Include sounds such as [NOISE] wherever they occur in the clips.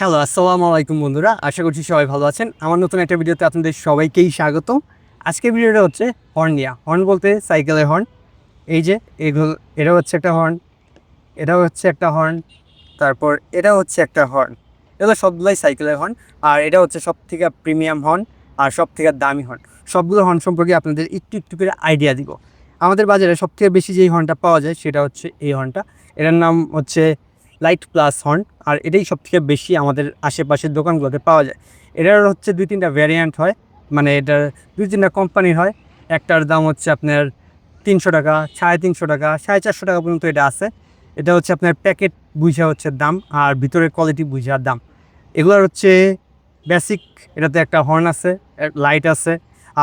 Hello আসসালামু আলাইকুম বন্ধুরা। আশা করছি সবাই ভালো আছেন। আমার নতুন একটা ভিডিওতে আপনাদের সবাইকেই স্বাগত আজকের ভিডিওটা হচ্ছে হর্ন নিয়া। হর্ন বলতে সাইকেলের হর্ন এই যে, এগুলো এটা হচ্ছে একটা হর্ন এটা হচ্ছে একটা হর্ন তারপর এটা হচ্ছে একটা হর্ন এগুলো সবগুলোই সাইকেলের হর্ন আর এটা হচ্ছে সব থেকে প্রিমিয়াম হর্ন আর সব থেকে দামি হর্ন সবগুলো হর্ন সম্পর্কে আপনাদের একটু একটু করে আইডিয়া দিব। আমাদের বাজারে সব থেকে বেশি যেই হর্নটা পাওয়া যায়, সেটা হচ্ছে এই হর্নটা এটার নাম হচ্ছে লাইট প্লাস হর্ন আর এটাই সব থেকে বেশি আমাদের আশেপাশের দোকানগুলোতে পাওয়া যায়। এটার হচ্ছে দুই তিনটা ভ্যারিয়েন্ট হয় মানে এটার দুই তিনটা কোম্পানির হয়। একটার দাম হচ্ছে আপনার তিনশো টাকা, সাড়ে তিনশো টাকা, সাড়ে চারশো টাকা পর্যন্ত এটা আছে। এটা হচ্ছে আপনার প্যাকেট বুঝা হচ্ছে দাম, আর ভিতরের কোয়ালিটি বুঝার দাম। এগুলোর হচ্ছে বেসিক এটাতে একটা হর্ন আছে লাইট আছে,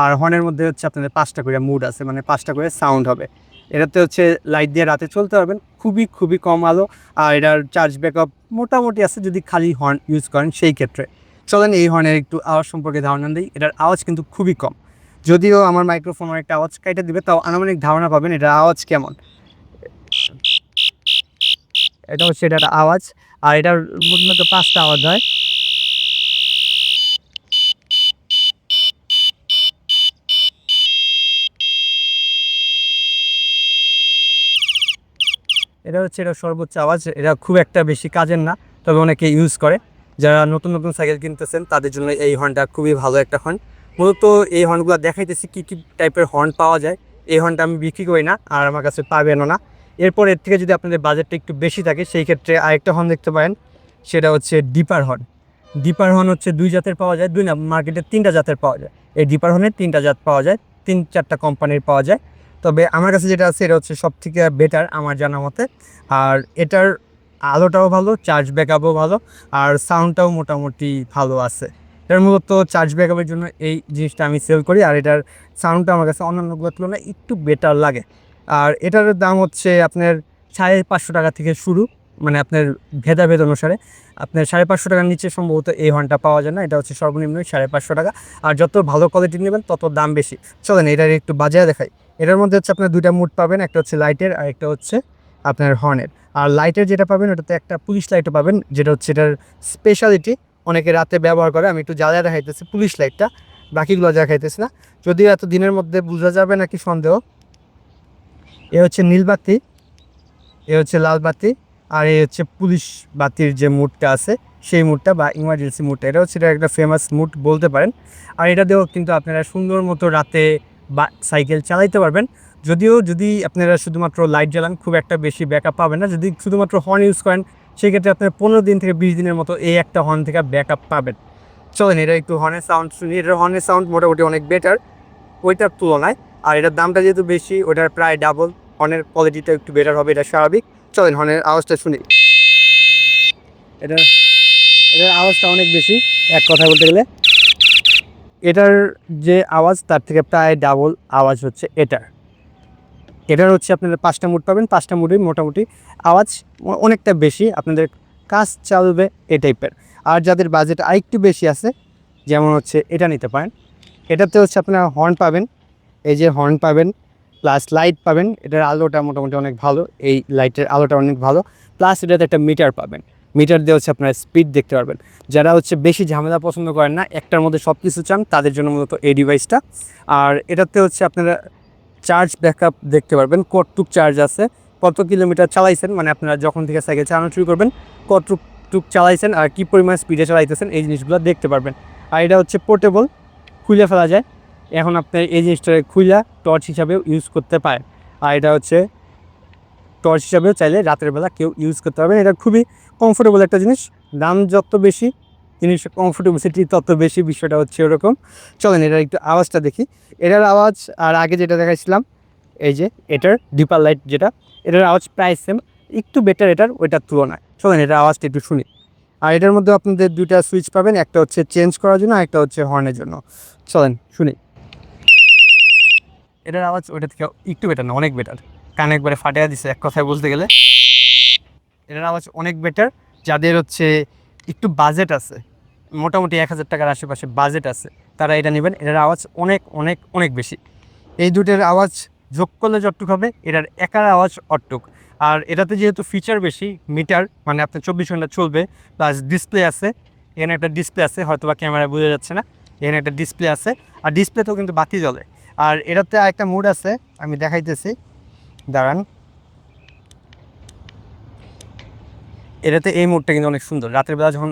আর হর্নের মধ্যে হচ্ছে আপনাদের পাঁচটা করে মুড আছে মানে পাঁচটা করে সাউন্ড হবে। এটাতে হচ্ছে লাইট দিয়ে রাতে চলতে পারবেন। খুবই খুবই কম আলো আর এটার চার্জ ব্যাকআপ মোটামুটি আছে যদি খালি হর্ন ইউজ করেন সেই ক্ষেত্রে। চলেন এই হর্নের একটু আওয়াজ সম্পর্কে ধারণা দিই। এটার আওয়াজ কিন্তু খুবই কম। যদিও আমার মাইক্রোফোন অনেকটা আওয়াজ কাইটে দিবে, তাও আনুমানিক ধারণা পাবেন এটার আওয়াজ কেমন। এটা হচ্ছে এটার আওয়াজ। আর এটার মূলত পাঁচটা আওয়াজ হয়। এটা হচ্ছে, এটা সর্বোচ্চ আওয়াজ, এটা খুব একটা বেশি কাজের না, তবে অনেকে ইউজ করে। যারা নতুন নতুন সাইকেল কিনতেছেন, তাদের জন্য এই হর্নটা খুবই ভালো একটা হর্ন মূলত এই হর্নগুলো দেখাইতেছি কী কী টাইপের হর্ন পাওয়া যায়। এই হর্নটা আমি বিক্রি করি না, আর আমার কাছে পাবেনও না। এরপর এর থেকে যদি আপনাদের বাজেটটা একটু বেশি থাকে, সেই ক্ষেত্রে আরেকটা হর্ন দেখতে পারেন। সেটা হচ্ছে ডিপার হর্ন ডিপার হর্ন হচ্ছে দুই জাতের পাওয়া যায়, দুই না মার্কেটে তিনটা জাতের পাওয়া যায়। এই ডিপার হর্নের তিনটা জাত পাওয়া যায়, তিন চারটা কোম্পানির পাওয়া যায়। তবে আমার কাছে যেটা আছে, এটা হচ্ছে সব থেকে বেটার আমার জানা মতে। আর এটার আলোটাও ভালো চার্জ ব্যাকআপও ভালো, আর সাউন্ডটাও মোটামুটি ভালো আছে। এটার মূলত চার্জ ব্যাকআপের জন্য এই জিনিসটা আমি সেল করি, আর এটার সাউন্ডটা আমার কাছে অন্যান্যগুলোর তুলনায় একটু বেটার লাগে। আর এটার দাম হচ্ছে আপনার সাড়ে পাঁচশো টাকা থেকে শুরু মানে আপনার ভেদাভেদ অনুসারে। আপনার সাড়ে পাঁচশো টাকার নিচে সম্ভবত এই হর্নটা পাওয়া যায় না, এটা হচ্ছে সর্বনিম্ন সাড়ে পাঁচশো টাকা। আর যত ভালো কোয়ালিটির নেবেন, তত দাম বেশি। চলেন, এটার একটু বাজারে দেখাই। এটার মধ্যে হচ্ছে আপনার দুইটা মুড পাবেন, একটা হচ্ছে লাইটের আর একটা হচ্ছে আপনার হর্নের আর লাইটের যেটা পাবেন, ওটাতে একটা পুলিশ লাইটও পাবেন, যেটা হচ্ছে এটার স্পেশালিটি অনেকে রাতে ব্যবহার করে, আমি একটু জ্বালা দেখাইতেছি পুলিশ লাইটটা বাকিগুলো দেখাইতেছি না। যদিও এত দিনের মধ্যে বোঝা যাবে নাকি সন্দেহ, এ হচ্ছে নীল বাতি, এ হচ্ছে লাল বাতি, আর এই হচ্ছে পুলিশ বাতির যে মুডটা আছে, সেই মুডটা বা ইমার্জেন্সি মুডটা এটা হচ্ছে এটা একটা ফেমাস মুড বলতে পারেন। আর এটা দিয়েও কিন্তু আপনারা সুন্দর মতো রাতে বা সাইকেল চালাইতে পারবেন। যদিও যদি আপনারা শুধুমাত্র লাইট জ্বালান, খুব একটা বেশি ব্যাকআপ পাবেন না। যদি শুধুমাত্র হর্ন ইউজ করেন, সেক্ষেত্রে আপনারা পনেরো দিন থেকে বিশ দিনের মতো এই একটা হর্ন থেকে ব্যাকআপ পাবেন। চলেন এটা একটু হর্নের সাউন্ড শুনি। এটার হর্নের সাউন্ড মোটামুটি অনেক বেটার ওইটার তুলনায়। আর এটার দামটা যেহেতু বেশি, ওটার প্রায় ডাবল হর্নের কোয়ালিটিটা একটু বেটার হবে, এটা স্বাভাবিক। চলেন হর্নের আওয়াজটা শুনি। এটা এটার আওয়াজটা অনেক বেশি, এক কথা বলতে গেলে। এটার যে আওয়াজ, তার থেকে প্রায় ডাবল আওয়াজ হচ্ছে এটার। এটার হচ্ছে আপনারা পাঁচটা মুড পাবেন। পাঁচটা মুডে মোটামুটি আওয়াজ অনেকটা বেশি, আপনাদের কাজ চালবে এ টাইপের আর যাদের বাজেট আরেকটু বেশি আছে, যেমন হচ্ছে এটা নিতে পারেন। এটাতে হচ্ছে আপনারা হর্ন পাবেন। এই যে হর্ন পাবেন প্লাস লাইট পাবেন। এটার আলোটা মোটামুটি অনেক ভালো। এই লাইটের আলোটা অনেক ভালো। প্লাস এটাতে একটা মিটার পাবেন। মিটার দিয়ে হচ্ছে আপনারা স্পিড দেখতে পারবেন। যারা হচ্ছে বেশি ঝামেলা পছন্দ করেন না, একটার মধ্যে সব কিছু চান, তাদের জন্য মূলত এই ডিভাইসটা আর এটাতে হচ্ছে আপনারা চার্জ ব্যাকআপ দেখতে পারবেন, কতটুক চার্জ আছে, কত কিলোমিটার চালাইছেন মানে আপনারা যখন থেকে সাইকেল চালানো শুরু করবেন, কতটুক চালাইছেন আর কী পরিমাণ স্পিডে চালাইতেছেন, এই জিনিসগুলো দেখতে পারবেন। আর এটা হচ্ছে পোর্টেবল খুলে ফেলা যায়। এখন আপনি এই জিনিসটা খুলে টর্চ হিসাবেও ইউজ করতে পারেন। আর এটা হচ্ছে টর্চ হিসাবেও চাইলে রাতের বেলা কেউ ইউজ করতে পারবেন। এটা খুবই কমফোর্টেবল একটা জিনিস। দাম যত বেশি জিনিসের কমফোর্টেবিলিটি তত বেশি, বিষয়টা হচ্ছে ওরকম। চলেন, এটার একটু আওয়াজটা দেখি। এটার আওয়াজ, আর আগে যেটা দেখাইছিলাম, এই যে এটার ডিপার লাইট যেটা, এটার আওয়াজ প্রায় সেম একটু বেটার এটার, ওইটার তুলনায়। চলেন, এটার আওয়াজটা একটু শুনি। আর এটার মধ্যে আপনাদের দুইটা সুইচ পাবেন, একটা হচ্ছে চেঞ্জ করার জন্য, আর একটা হচ্ছে হর্নের জন্য। চলেন, শুনি। এটার আওয়াজ ওইটা থেকে একটু বেটার না, অনেক বেটার কান একবারে ফাটিয়ে দিছে, এক কথায় বলতে গেলে। এটার আওয়াজ অনেক বেটার যাদের হচ্ছে একটু বাজেট আছে, মোটামুটি এক হাজার টাকার আশেপাশে বাজেট আছে, তারা এটা নেবেন। এটার আওয়াজ অনেক অনেক অনেক বেশি। এই দুটোর আওয়াজ যোগ করলে যতটুক হবে, এটার একার আওয়াজ অটুক আর এটাতে যেহেতু ফিচার বেশি মিটার মানে আপনার চব্বিশ ঘণ্টা চলবে প্লাস ডিসপ্লে আছে, এখানে একটা ডিসপ্লে আছে হয়তো বা ক্যামেরায় বোঝা যাচ্ছে না, এখানে একটা ডিসপ্লে আছে, আর ডিসপ্লেতেও কিন্তু বাতি জ্বলে। আর এটাতে আরেকটা মুড আছে, আমি দেখাইতেছি, দাঁড়ান। এটাতে এই মোডটা কিন্তু অনেক সুন্দর। রাতের বেলা যখন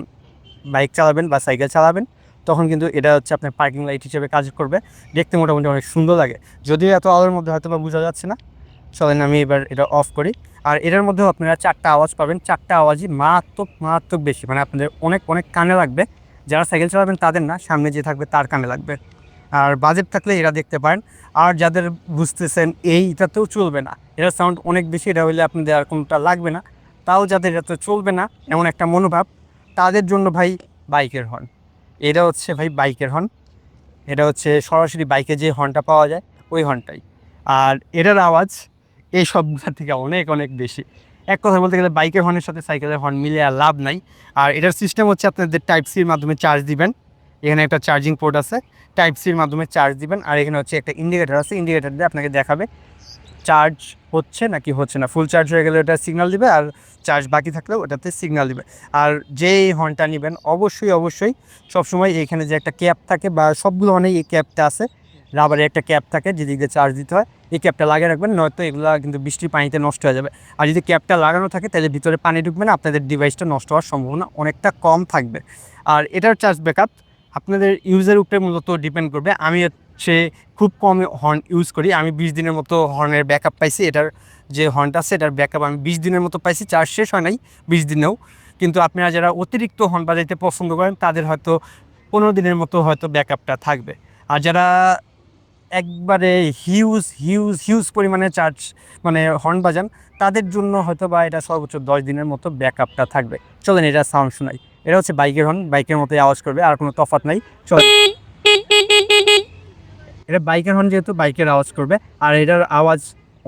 বাইক চালাবেন বা সাইকেল চালাবেন, তখন কিন্তু এটা হচ্ছে আপনার পার্কিং লাইট হিসেবে কাজ করবে। দেখতে মোটামুটি অনেক সুন্দর লাগে। যদিও এত আলোর মধ্যে হয়তো বা বোঝা যাচ্ছে না। চলেন আমি এবার এটা অফ করি। আর এটার মধ্যেও আপনারা চারটা আওয়াজ পাবেন। চারটা আওয়াজই মারাত্মক মারাত্মক বেশি। মানে আপনাদের অনেক অনেক কানে লাগবে। যারা সাইকেল চালাবেন তাদের না, সামনে যে থাকবে তার কানে লাগবে। আর বাজেট থাকলে এরা দেখতে পারেন। আর যাদের বুঝতেছেন এইটাতেও চলবে না এটার সাউন্ড অনেক বেশি, এটা হইলে আপনাদের আর কোনোটা লাগবে না। তাও যাদের এটাতে চলবে না, এমন একটা মনোভাব, তাদের জন্য ভাই বাইকের হর্ন এটা হচ্ছে ভাই বাইকের হর্ন এটা হচ্ছে সরাসরি বাইকে যে হর্নটা পাওয়া যায়, ওই হর্নটাই আর এটার আওয়াজ এই সবগুলোর থেকে অনেক অনেক বেশি। এক কথা বলতে গেলে বাইকের হর্নের সাথে সাইকেলের হর্ন মিলে আর লাভ নাই। আর এটার সিস্টেম হচ্ছে আপনাদের টাইপ সির মাধ্যমে চার্জ দিবেন। এখানে একটা চার্জিং পোর্ট আছে টাইপ সির মাধ্যমে চার্জ দিবেন। আর এখানে হচ্ছে একটা ইন্ডিকেটার আছে ইন্ডিকেটার দিয়ে আপনাকে দেখাবে চার্জ হচ্ছে নাকি হচ্ছে না? ফুল চার্জ হয়ে গেলে ওটা সিগনাল দিবে আর চার্জ বাকি থাকলেও ওটাতে সিগনাল দিবে। আর যেই হর্নটা নেবেন, অবশ্যই অবশ্যই সবসময় এখানে যে একটা ক্যাপ থাকে বা সবগুলো অনেক এই ক্যাপটা আছে রাবারের একটা ক্যাপ থাকে যেদিক দিয়ে চার্জ দিতে হয়, এই ক্যাপটা লাগিয়ে রাখবেন, নয়তো এগুলো কিন্তু বৃষ্টির পানিতে নষ্ট হয়ে যাবে। আর যদি ক্যাপটা লাগানো থাকে, তাহলে ভিতরে পানি ঢুকবে না, আপনাদের ডিভাইসটা নষ্ট হওয়ার সম্ভাবনা অনেকটা কম থাকবে। আর এটার চার্জ ব্যাকআপ আপনাদের ইউজের উপরে মূলত ডিপেন্ড করবে আমি হচ্ছে খুব কম হর্ন ইউজ করি। আমি বিশ দিনের মতো হর্নের ব্যাকআপ পাইছি। এটার যে হর্নটা আছে, এটার ব্যাকআপ আমি বিশ দিনের মতো পাইছি। চার্জ শেষ হয় নাই বিশ দিনেও। কিন্তু আপনারা যারা অতিরিক্ত হর্ন বাজাইতে পছন্দ করেন, তাদের হয়তো পনেরো দিনের মতো হয়তো ব্যাকআপটা থাকবে। আর যারা একবারে হিউজ হিউজ হিউজ পরিমাণে চার্জ মানে হর্ন বাজান, তাদের জন্য হয়তো বা এটা সর্বোচ্চ দশ দিনের মতো ব্যাকআপটা থাকবে। চলেন এটা সাউন্ড শোনাই। এটা হচ্ছে বাইকের হর্ন বাইকের মতোই আওয়াজ করবে, আর কোনো তফাৎ নাই। চল। [LAUGHS] এটা বাইকের হর্ন যেহেতু বাইকের আওয়াজ করবে, আর এটার আওয়াজ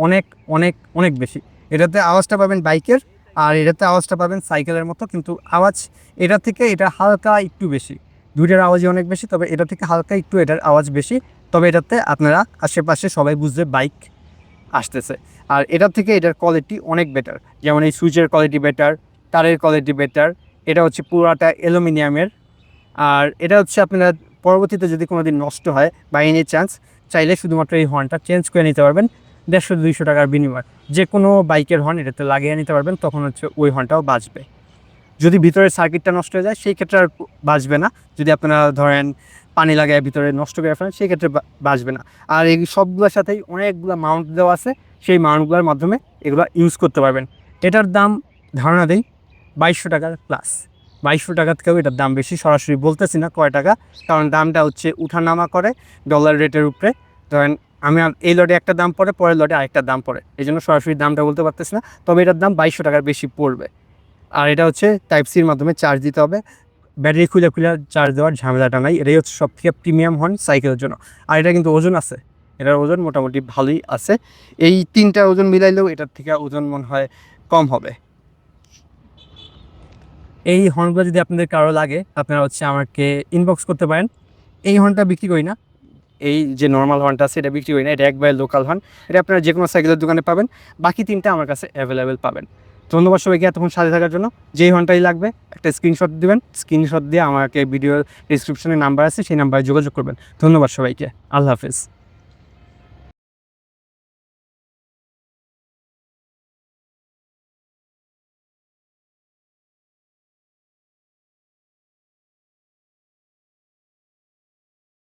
অনেক অনেক অনেক বেশি। এটাতে আওয়াজটা পাবেন বাইকের, আর এটাতে আওয়াজটা পাবেন সাইকেলের মতো, কিন্তু আওয়াজ এটা থেকে এটা হালকা একটু বেশি। দুইটার আওয়াজই অনেক বেশি, তবে এটা থেকে হালকা একটু এটার আওয়াজ বেশি। তবে এটাতে আপনারা আশেপাশে সবাই বুঝবে বাইক আসতেছে। আর এটার থেকে এটার কোয়ালিটি অনেক বেটার যেমন এই সুইচের কোয়ালিটি বেটার তারের কোয়ালিটি বেটার এটা হচ্ছে পুরাটা অ্যালুমিনিয়ামের। আর এটা হচ্ছে আপনারা পরবর্তীতে যদি কোনো দিন নষ্ট হয় বা এনি চান্স চাইলে শুধুমাত্র এই হর্নটা চেঞ্জ করে নিতে পারবেন। দেড়শো দুইশো টাকার বিনিময়। যে কোনো বাইকের হর্ন এটাতে লাগিয়ে নিতে পারবেন, তখন হচ্ছে ওই হর্নটাও বাজবে যদি ভিতরের সার্কিটটা নষ্ট হয়ে যায়, সেই ক্ষেত্রে আর বাজবে না। যদি আপনারা ধরেন পানি লাগায় ভিতরে নষ্ট করে ফেলেন, সেই ক্ষেত্রে বা- বাজবে না। আর এই সবগুলোর সাথেই অনেকগুলো মাউন্ট দেওয়া আছে। সেই মাউন্টগুলোর মাধ্যমে এগুলো ইউজ করতে পারবেন। এটার দাম, ধারণা দেই, বাইশশো টাকার প্লাস বাইশশো টাকার থেকেও এটার দাম বেশি, সরাসরি বলতেছি না কয় টাকা, কারণ দামটা হচ্ছে উঠানামা করে ডলার রেটের উপরে। ধরেন আমি এই লটে একটা দাম পড়ে, পরের লটে আরেকটা দাম পড়ে। এই জন্য সরাসরি দামটা বলতে পারতেছি না, তবে এটার দাম বাইশশো টাকার বেশি পড়বে। আর এটা হচ্ছে টাইপ সির মাধ্যমে চার্জ দিতে হবে। ব্যাটারি খুলে খুলে চার্জ দেওয়ার ঝামেলাটা নাই, এটাই হচ্ছে সব থেকে প্রিমিয়াম হর্ন সাইকেলের জন্য। আর এটা কিন্তু ওজন আছে, এটার ওজন মোটামুটি ভালোই আছে। এই তিনটা ওজন মিলাইলেও এটার থেকে ওজন মনে হয় কম হবে। এই হর্নগুলো যদি আপনাদের কারও লাগে, আপনারা হচ্ছে আমাকে ইনবক্স করতে পারেন। এই হর্নটা বিক্রি করি না। এই যে নর্মাল হর্নটা আছে, এটা বিক্রি করি না, এটা একবারে লোকাল হর্ন এটা আপনারা যে কোনো সাইকেলের দোকানে পাবেন। বাকি তিনটা আমার কাছে অ্যাভেলেবেল পাবেন। ধন্যবাদ সবাইকে এতক্ষণ সাথে থাকার জন্য। যেই হর্নটাই লাগবে, একটা স্ক্রিনশট দিবেন। স্ক্রিনশট দিয়ে আমাকে ভিডিও ডিসক্রিপশনে নাম্বার আছে, সেই নাম্বারে যোগাযোগ করবেন। ধন্যবাদ সবাইকে। আল্লাহ হাফেজ।